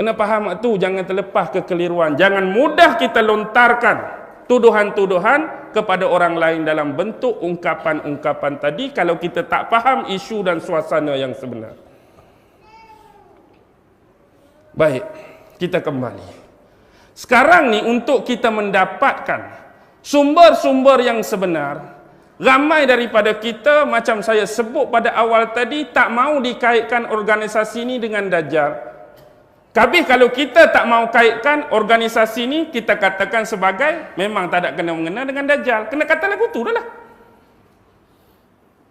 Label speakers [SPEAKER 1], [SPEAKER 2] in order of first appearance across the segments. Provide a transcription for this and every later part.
[SPEAKER 1] Kena faham tu, jangan terlepas kekeliruan. Jangan mudah kita lontarkan tuduhan-tuduhan kepada orang lain dalam bentuk ungkapan-ungkapan tadi kalau kita tak faham isu dan suasana yang sebenar. Baik, kita kembali. Sekarang ni untuk kita mendapatkan sumber-sumber yang sebenar, ramai daripada kita macam saya sebut pada awal tadi tak mau dikaitkan organisasi ini dengan Dajjal. Tapi kalau kita tak mau kaitkan organisasi ni, kita katakan sebagai memang tak ada kena mengena dengan Dajjal. Kena kata lagu tu dah lah.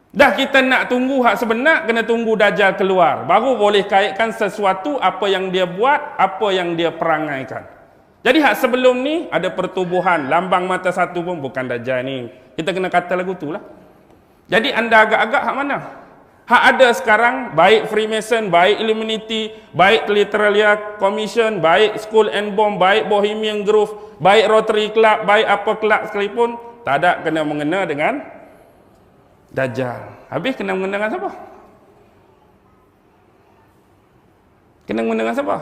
[SPEAKER 1] Dah kita nak tunggu hak sebenar, kena tunggu Dajjal keluar. Baru boleh kaitkan sesuatu apa yang dia buat, apa yang dia perangaikan. Jadi hak sebelum ni ada pertubuhan, lambang mata satu pun bukan Dajjal ni. Kita kena kata lagu tu lah. Jadi anda agak-agak hak mana? Hak ada sekarang, baik Freemason, baik Illuminati, baik Literalia Commission, baik School and Bomb, baik Bohemian Grove, baik Rotary Club, baik apa club sekalipun, tak ada kena mengena dengan Dajjal. Habis kena mengena dengan siapa? Kena mengena dengan siapa?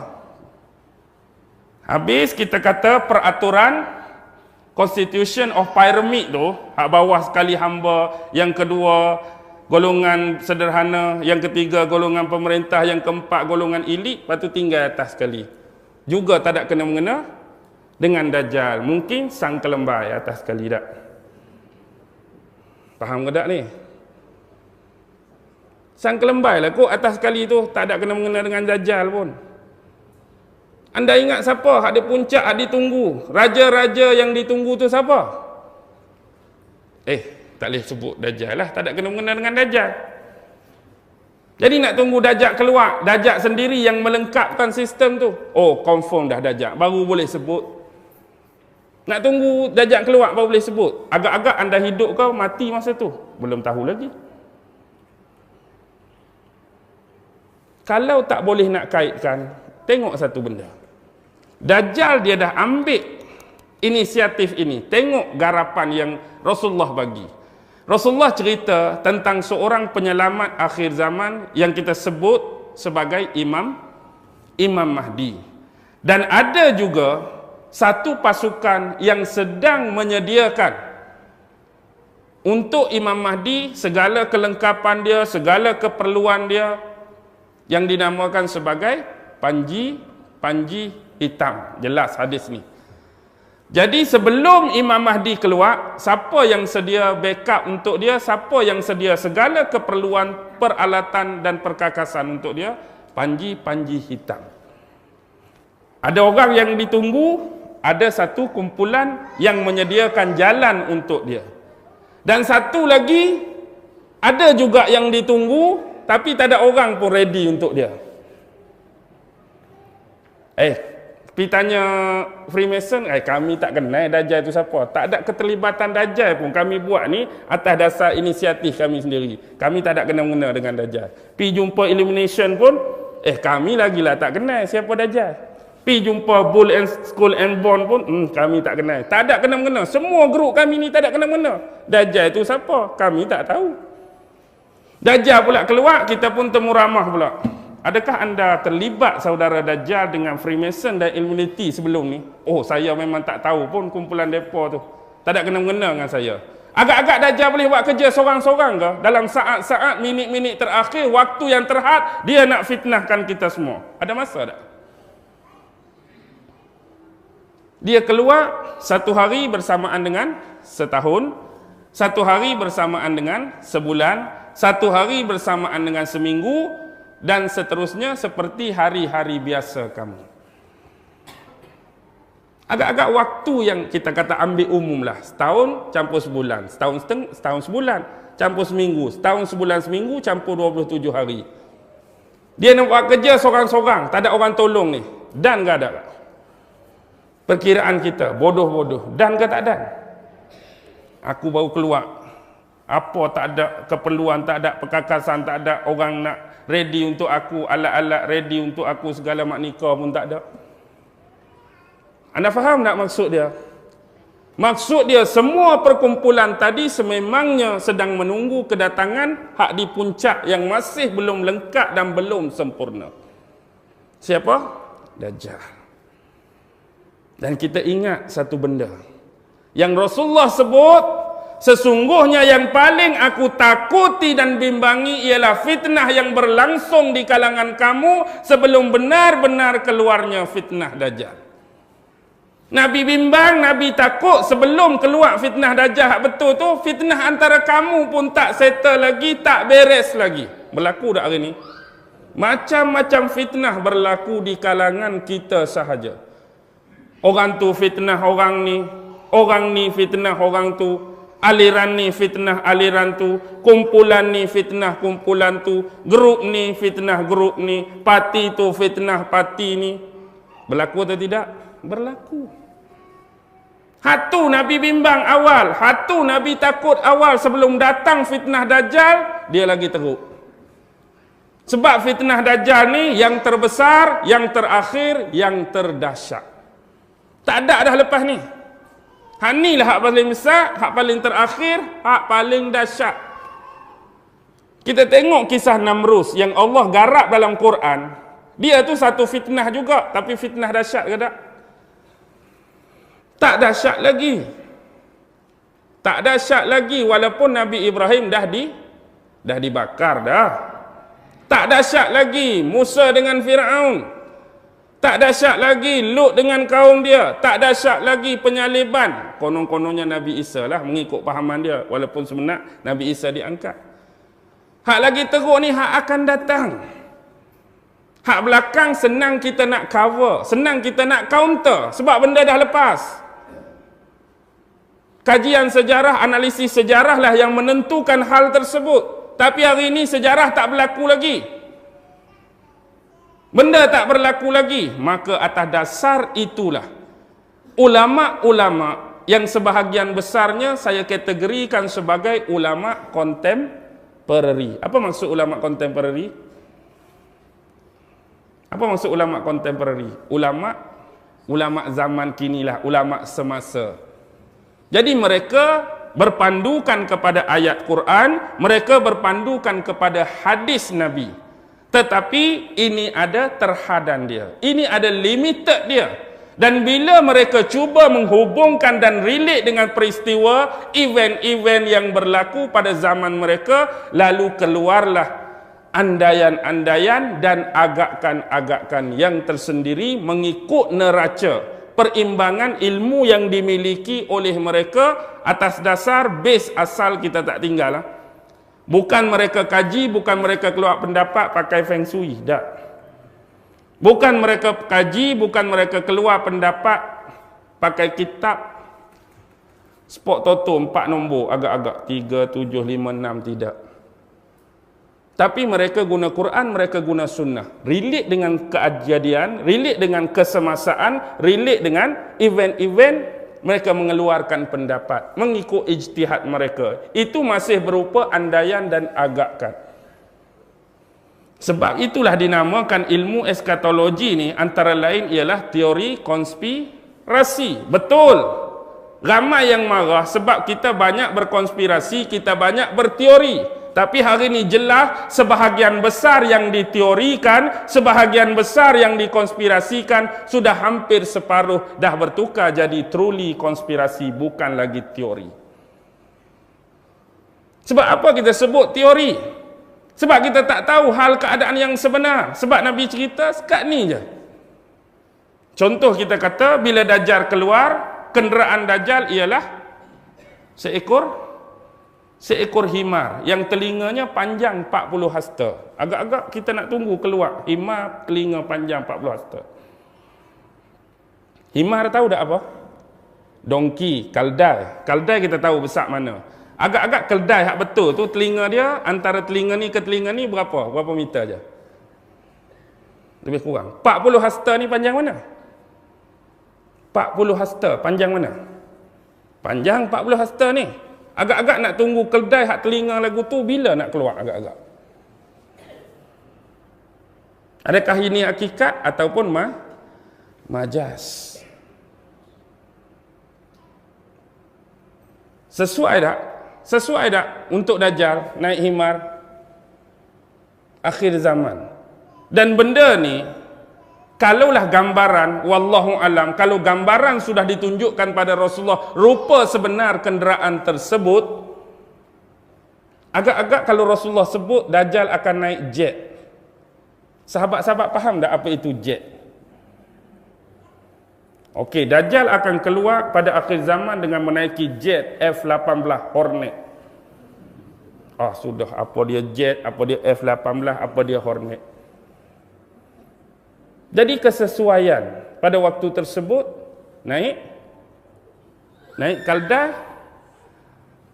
[SPEAKER 1] Habis kita kata peraturan Constitution of Pyramid tu, hak bawah sekali hamba, yang kedua golongan sederhana, yang ketiga golongan pemerintah, yang keempat golongan elit, lepas tu tinggal atas sekali. Juga tak ada kena mengena dengan Dajjal. Mungkin sang kelembai atas sekali tak? Faham ke tak ni? Sang kelembai lah kot atas sekali tu tak ada kena mengena dengan Dajjal pun. Anda ingat siapa? Ada puncak, ada ditunggu. Raja-raja yang ditunggu tu siapa? Eh, tak boleh sebut Dajjal lah. Tak ada kena mengenal dengan Dajjal. Jadi nak tunggu Dajjal keluar. Dajjal sendiri yang melengkapkan sistem tu. Oh, confirm dah Dajjal. Baru boleh sebut. Nak tunggu Dajjal keluar baru boleh sebut. Agak-agak anda hidup kau mati masa tu. Belum tahu lagi. Kalau tak boleh nak kaitkan, tengok satu benda. Dajjal dia dah ambil inisiatif ini. Tengok garapan yang Rasulullah bagi. Rasulullah cerita tentang seorang penyelamat akhir zaman yang kita sebut sebagai Imam Imam Mahdi. Dan ada juga satu pasukan yang sedang menyediakan untuk Imam Mahdi segala kelengkapan dia, segala keperluan dia yang dinamakan sebagai panji panji hitam. Jelas hadis ni. Jadi sebelum Imam Mahdi keluar, siapa yang sedia backup untuk dia, siapa yang sedia segala keperluan peralatan dan perkakasan untuk dia, panji-panji hitam. Ada orang yang ditunggu, ada satu kumpulan yang menyediakan jalan untuk dia. Dan satu lagi, ada juga yang ditunggu, tapi tak ada orang pun ready untuk dia. Eh, Pergi tanya Freemason, eh kami tak kenal Dajjal itu siapa. Tak ada keterlibatan Dajjal pun kami buat ni atas dasar inisiatif kami sendiri. Kami tak ada kena-mengena dengan Dajjal. Pergi jumpa Illumination pun, eh kami lagi lah tak kenal siapa Dajjal. Pergi jumpa Bull and School and Bond pun, hmm, kami tak kenal. Tak ada kena-mengena. Semua grup kami ni tak ada kena-mengena. Dajjal itu siapa? Kami tak tahu. Dajjal pula keluar, kita pun temu ramah pula. Adakah anda terlibat saudara Dajjal dengan Freemason dan Illuminati sebelum ni? Oh, saya memang tak tahu pun kumpulan depa tu. Tak ada kena-mengena dengan saya. Agak-agak Dajjal boleh buat kerja seorang-seorang ke? Dalam saat-saat, minit-minit terakhir, waktu yang terhad, dia nak fitnahkan kita semua. Ada masa tak? Dia keluar satu hari bersamaan dengan setahun, satu hari bersamaan dengan sebulan, satu hari bersamaan dengan seminggu, dan seterusnya seperti hari-hari biasa kamu. Agak-agak waktu yang kita kata ambil umum lah. Setahun campur sebulan. Setahun setengah, setahun sebulan. Campur seminggu. Setahun sebulan seminggu campur 27 hari. Dia nak buat kerja seorang-seorang. Tak ada orang tolong ni. Dan ke ada? Perkiraan kita. Bodoh-bodoh. Dan ke tak dan? Aku baru keluar. Apa tak ada keperluan, tak ada perkakasan, tak ada orang nak ready untuk aku, alat-alat ready untuk aku, segala mak nikah pun tak ada. Anda faham tak maksud dia? Maksud dia semua perkumpulan tadi sememangnya sedang menunggu kedatangan hak di puncak yang masih belum lengkap dan belum sempurna. Siapa? Dajjal. Dan kita ingat satu benda. Yang Rasulullah sebut, sesungguhnya yang paling aku takuti dan bimbangi ialah fitnah yang berlangsung di kalangan kamu sebelum benar-benar keluarnya fitnah Dajjal. Nabi bimbang, Nabi takut sebelum keluar fitnah Dajjal betul tu, fitnah antara kamu pun tak settle lagi, tak beres lagi. Berlaku tak hari ni? Macam-macam fitnah berlaku di kalangan kita sahaja. Orang tu fitnah orang ni, orang ni fitnah orang tu, aliran ni fitnah aliran tu, kumpulan ni fitnah kumpulan tu, grup ni fitnah grup ni, parti tu fitnah parti ni. Berlaku atau tidak? Berlaku. Hatu Nabi bimbang awal, hatu Nabi takut awal sebelum datang fitnah Dajjal, dia lagi teruk. Sebab fitnah Dajjal ni yang terbesar, yang terakhir, yang terdahsyat. Tak ada dah lepas ni. Hak ni lah hak paling besar, hak paling terakhir, hak paling dahsyat. Kita tengok kisah Namrus yang Allah garap dalam Quran. Dia tu satu fitnah juga, tapi fitnah dahsyat ke tak? Tak dahsyat lagi. Tak dahsyat lagi walaupun Nabi Ibrahim dah di dah dibakar dah. Tak dahsyat lagi Musa dengan Firaun. Tak dahsyat lagi Lut dengan kaum dia. Tak dahsyat lagi penyaliban. Konon-kononnya Nabi Isa lah mengikut pahaman dia walaupun sebenarnya Nabi Isa diangkat. Hak lagi teruk ni hak akan datang. Hak belakang senang kita nak cover, senang kita nak counter sebab benda dah lepas kajian sejarah, analisis sejarah lah yang menentukan hal tersebut. Tapi hari ini sejarah tak berlaku lagi. Benda tak berlaku lagi. Maka atas dasar itulah. Ulama-ulama yang sebahagian besarnya saya kategorikan sebagai ulama contemporary. Apa maksud ulama contemporary? Apa maksud ulama contemporary? Ulama ulama zaman kinilah, ulama semasa. Jadi mereka berpandukan kepada ayat Quran, mereka berpandukan kepada hadis Nabi. Tetapi ini ada terhadan dia. Ini ada limited dia. Dan bila mereka cuba menghubungkan dan relate dengan peristiwa, event-event yang berlaku pada zaman mereka, lalu keluarlah andaian-andaian dan agakan-agakan yang tersendiri mengikut neraca perimbangan ilmu yang dimiliki oleh mereka atas dasar base asal kita tak tinggal lah. Bukan mereka kaji, bukan mereka keluar pendapat pakai feng shui, tak. Bukan mereka kaji, bukan mereka keluar pendapat pakai kitab spot toto empat nombor agak-agak tiga, tujuh, lima, enam, tidak. Tapi mereka guna Quran, mereka guna sunnah. Relate dengan keajadian, relate dengan kesemasaan, relate dengan event-event mereka mengeluarkan pendapat mengikut ijtihad mereka. Itu masih berupa andaian dan agakkan. Sebab itulah dinamakan ilmu eskatologi ni antara lain ialah teori konspirasi. Betul. Ramai yang marah sebab kita banyak berkonspirasi, kita banyak berteori. Tapi hari ini jelas sebahagian besar yang diteorikan, sebahagian besar yang dikonspirasikan sudah hampir separuh dah bertukar jadi truly konspirasi bukan lagi teori. Sebab apa kita sebut teori? Sebab kita tak tahu hal keadaan yang sebenar. Sebab Nabi cerita sekat ni je. Contoh kita kata bila Dajjal keluar, kenderaan Dajjal ialah seekor seekor himar yang telinganya panjang 40 hasta. Agak-agak kita nak tunggu keluar himar telinga panjang 40 hasta. Himar tahu tak apa? Dongki, kaldai. Kaldai kita tahu besar mana. Agak-agak keldai hak betul tu telinga dia antara telinga ni ke telinga ni berapa? Berapa meter aja? Lebih kurang. 40 hasta ni panjang mana? 40 hasta panjang mana? Panjang 40 hasta ni. Agak-agak nak tunggu keldai hak telinga lagu tu bila nak keluar agak-agak. Adakah ini hakikat ataupun ma majas? Sesuai tak? Sesuai tak untuk Dajjal naik himar akhir zaman? Dan benda ni Kalaulah gambaran, wallahu alam, kalau gambaran sudah ditunjukkan pada Rasulullah rupa sebenar kenderaan tersebut, agak-agak kalau Rasulullah sebut Dajjal akan naik jet. Sahabat-sahabat faham tak apa itu jet? Okey, Dajjal akan keluar pada akhir zaman dengan menaiki jet F-18 Hornet. Ah, sudah apa dia jet, apa dia F-18, apa dia Hornet. Jadi kesesuaian pada waktu tersebut naik naik kaldah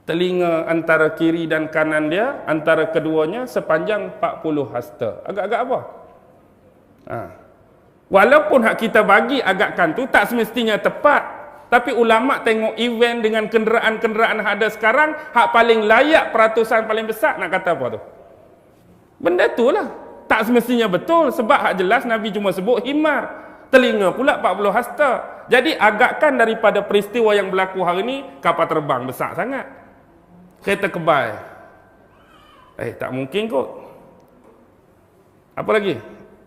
[SPEAKER 1] telinga antara kiri dan kanan dia antara keduanya sepanjang 40 hasta. Agak-agak apa? Ha. Walaupun hak kita bagi agakkan tu tak semestinya tepat. Tapi ulama tengok event dengan kenderaan-kenderaan ada sekarang hak paling layak peratusan paling besar nak kata apa tu? Benda tu lah. Tak semestinya betul sebab hak jelas Nabi cuma sebut himar. Telinga pula 40 hasta. Jadi agakkan daripada peristiwa yang berlaku hari ini kapal terbang besar sangat. Kereta kebal. Eh tak mungkin kot. Apa lagi?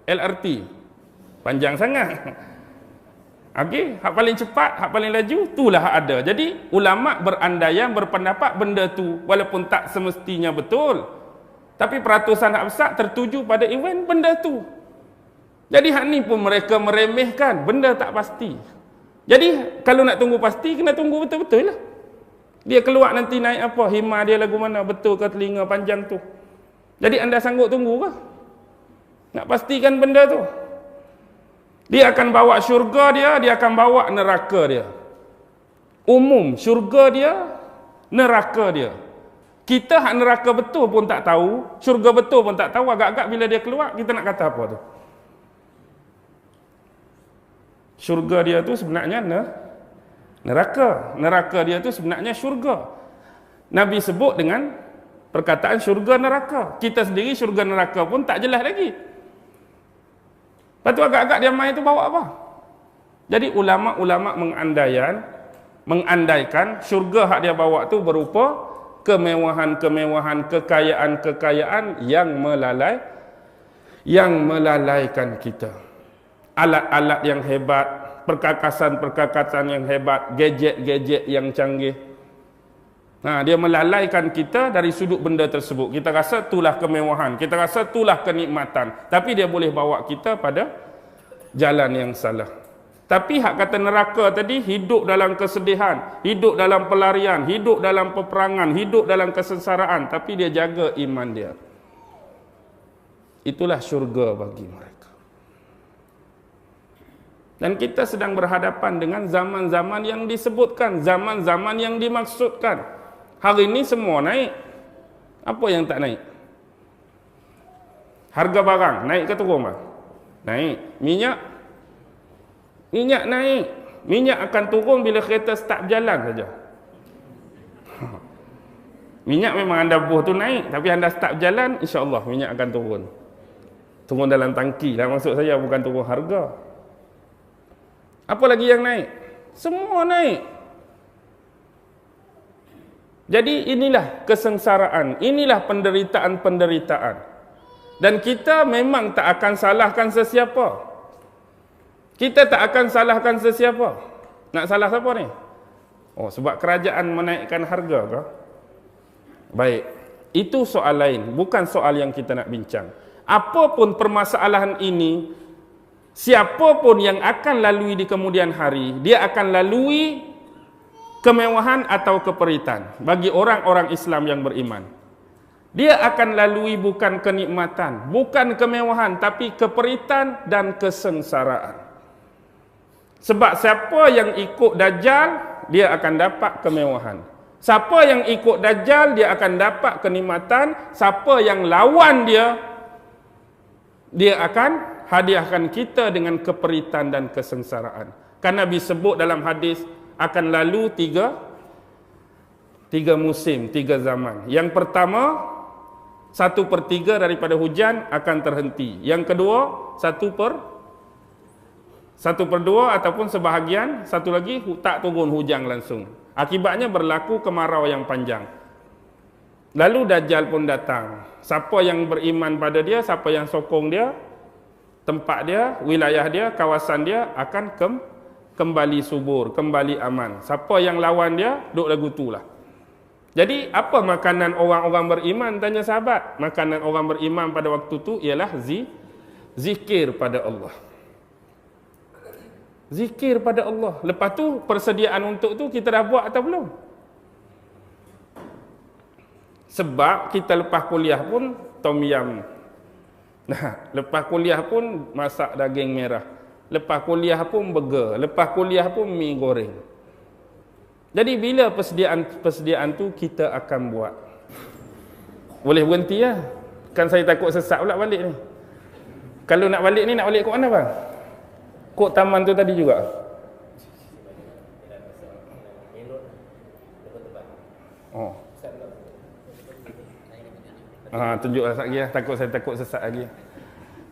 [SPEAKER 1] LRT panjang sangat Okey, hak paling cepat, hak paling laju, itulah hak ada. Jadi, ulama berandaian berpendapat benda tu walaupun tak semestinya betul. Tapi peratusan hak besar tertuju pada event benda tu. Jadi hak ni pun mereka meremehkan benda tak pasti. Jadi kalau nak tunggu pasti kena tunggu betul-betul lah. Dia keluar nanti naik apa, hima dia lagu mana, betul ke telinga panjang tu. Jadi anda sanggup tunggu ke? Nak pastikan benda tu. Dia akan bawa syurga dia, dia akan bawa neraka dia. Umum syurga dia, neraka dia. Kita hak neraka betul pun tak tahu, syurga betul pun tak tahu, agak-agak bila dia keluar, kita nak kata apa tu? Syurga dia tu sebenarnya neraka. Neraka dia tu sebenarnya syurga. Nabi sebut dengan perkataan syurga neraka. Kita sendiri syurga neraka pun tak jelas lagi. Lepas tu agak-agak dia main tu bawa apa? Jadi ulama-ulama mengandaikan, mengandaikan syurga hak dia bawa tu berupa kemewahan-kemewahan, kekayaan-kekayaan yang melalai yang melalaikan kita. Alat-alat yang hebat, perkakasan-perkakasan yang hebat, gadget-gadget yang canggih. Nah, dia melalaikan kita dari sudut benda tersebut. Kita rasa itulah kemewahan, kita rasa itulah kenikmatan, tapi dia boleh bawa kita pada jalan yang salah. Tapi hak kata neraka tadi hidup dalam kesedihan, hidup dalam pelarian, hidup dalam peperangan, hidup dalam kesengsaraan tapi dia jaga iman dia. Itulah syurga bagi mereka. Dan kita sedang berhadapan dengan zaman-zaman yang disebutkan, zaman-zaman yang dimaksudkan. Hari ini semua naik. Apa yang tak naik? Harga barang naik ke turun? Naik. Minyak Minyak naik. Minyak akan turun bila kereta start berjalan saja. Minyak memang anda buah tu naik. Tapi anda start berjalan, insyaAllah minyak akan turun. Turun dalam tangki lah maksud saya, bukan turun harga. Apa lagi yang naik? Semua naik. Jadi inilah kesengsaraan. Inilah penderitaan-penderitaan. Dan kita memang tak akan salahkan sesiapa. Kita tak akan salahkan sesiapa. Nak salah siapa ni? Oh, sebab kerajaan menaikkan harga ke? Baik. Itu soal lain, bukan soal yang kita nak bincang. Apapun permasalahan ini, siapapun yang akan lalui di kemudian hari, dia akan lalui kemewahan atau keperitan bagi orang-orang Islam yang beriman. Dia akan lalui bukan kenikmatan, bukan kemewahan, tapi keperitan dan kesengsaraan. Sebab siapa yang ikut Dajjal, dia akan dapat kemewahan. Siapa yang ikut Dajjal, dia akan dapat kenikmatan. Siapa yang lawan dia, dia akan hadiahkan kita dengan keperitan dan kesengsaraan. Kan Nabi sebut dalam hadis, akan lalu tiga, tiga musim, tiga zaman. Yang pertama, satu per tiga daripada hujan akan terhenti. Yang kedua, satu per satu per dua ataupun sebahagian, satu lagi tak turun hujan langsung. Akibatnya berlaku kemarau yang panjang. Lalu Dajjal pun datang. Siapa yang beriman pada dia, siapa yang sokong dia, tempat dia, wilayah dia, kawasan dia akan kem, kembali subur, kembali aman. Siapa yang lawan dia, duk lagu tu lah. Jadi apa makanan orang-orang beriman tanya sahabat? Makanan orang beriman pada waktu tu ialah zi, zikir pada Allah. Zikir pada Allah. Lepas tu persediaan untuk tu kita dah buat atau belum? Sebab kita lepas kuliah pun tom yam. Nah, lepas kuliah pun masak daging merah. Lepas kuliah pun burger. Lepas kuliah pun mi goreng. Jadi bila persediaan-persediaan tu kita akan buat. Boleh berhenti ya? Kan saya takut sesat pula balik ni. Kalau nak balik ni nak balik ke mana bang? Kok taman tu tadi juga? Oh. Ha, tunjuklah lagi ya. Takut saya takut sesat lagi.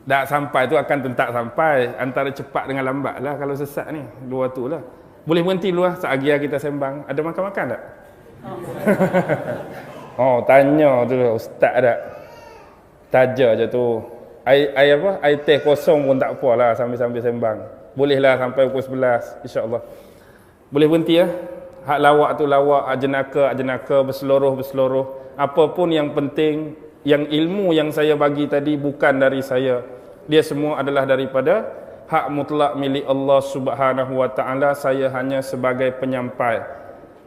[SPEAKER 1] Tak sampai tu akan tentak sampai. Antara cepat dengan lambat lah kalau sesat ni. Dua tu lah. Boleh berhenti dulu lah saat kita sembang. Ada makan-makan tak? Oh. oh, tanya tu ustaz tak? Taja je tu. Air, air apa? Air teh kosong pun tak apa lah sambil-sambil sembang. Bolehlah sampai pukul 11 insya-Allah. Boleh berhenti ya? Hak lawak tu lawak, ajenaka ajenaka berseluruh berseluruh. Apa pun yang penting, yang ilmu yang saya bagi tadi bukan dari saya. Dia semua adalah daripada hak mutlak milik Allah Subhanahu wa taala. Saya hanya sebagai penyampai.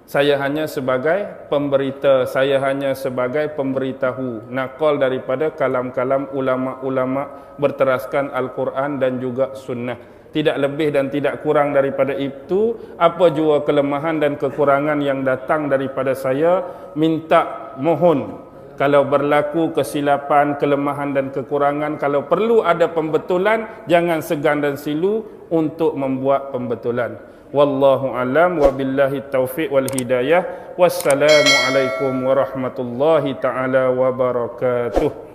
[SPEAKER 1] Saya hanya sebagai pemberita. Saya hanya sebagai pemberitahu. Nakal daripada kalam-kalam ulama-ulama berteraskan al-Quran dan juga sunnah. Tidak lebih dan tidak kurang daripada itu apa jua kelemahan dan kekurangan yang datang daripada saya minta mohon kalau berlaku kesilapan, kelemahan dan kekurangan, kalau perlu ada pembetulan, jangan segan dan silu untuk membuat pembetulan. Wallahu alam wa billahi taufiq wal hidayah. Wassalamualaikum warahmatullahi taala wabarakatuh.